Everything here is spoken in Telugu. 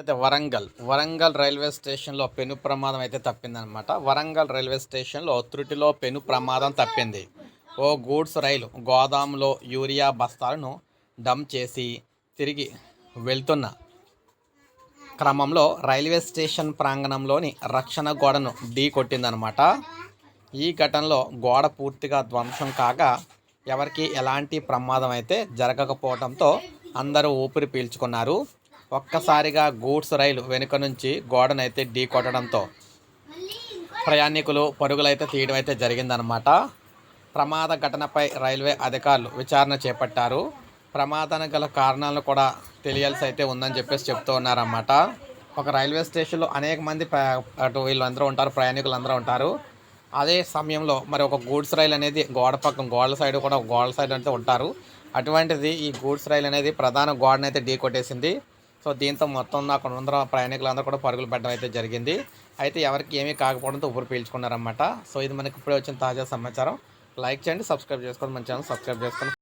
అయితే వరంగల్. వరంగల్ రైల్వే స్టేషన్లో పెను ప్రమాదం అయితే తప్పిందనమాట వరంగల్ రైల్వే స్టేషన్లో త్రుటిలో పెను ప్రమాదం తప్పింది. ఓ గూడ్స్ రైలు గోదాంలో యూరియా బస్తాలను డంప్ చేసి తిరిగి వెళ్తున్న క్రమంలో రైల్వే స్టేషన్ ప్రాంగణంలోని రక్షణ గోడను ఢీ కొట్టిందనమాట ఈ ఘటనలో గోడ పూర్తిగా ధ్వంసం కాగా ఎవరికి ఎలాంటి ప్రమాదం అయితే జరగకపోవడంతో అందరూ ఊపిరి పీల్చుకున్నారు. ఒక్కసారిగా గూడ్స్ రైలు వెనుక నుంచి గోడనైతే ఢీ కొట్టడంతో ప్రయాణికులు పరుగులైతే తీయడం అయితే జరిగిందనమాట ప్రమాద ఘటనపై రైల్వే అధికారులు విచారణ చేపట్టారు. ప్రమాదానికి గల కారణాలను కూడా తెలియాల్సి అయితే ఉందని చెప్పేసి చెప్తూ ఉన్నారన్నమాట. ఒక రైల్వే స్టేషన్లో అనేక మంది అటు వీళ్ళందరూ ఉంటారు ప్రయాణికులు అందరూ ఉంటారు. అదే సమయంలో మరి ఒక గూడ్స్ రైలు అనేది గోడ పక్కన గోడల సైడ్ కూడా గోడల సైడ్ అయితే ఉంటారు. అటువంటిది ఈ గూడ్స్ రైలు అనేది ప్రధాన గోడనైతే ఢీ కొట్టేసింది. సో దీంతో మొత్తం అక్కడ ఉన్న ప్రయాణికులందరూ కూడా పరుగులు పెట్టడం అయితే జరిగింది. అయితే ఎవరికి ఏమీ కాకపోవడంతో ఊపిరి పీల్చుకున్నారన్నమాట. సో ఇది మనకి ఇప్పుడే వచ్చిన తాజా సమాచారం. లైక్ చేయండి సబ్స్క్రైబ్ చేసుకోండి మన ఛానల్ సబ్స్క్రైబ్ చేసుకోండి.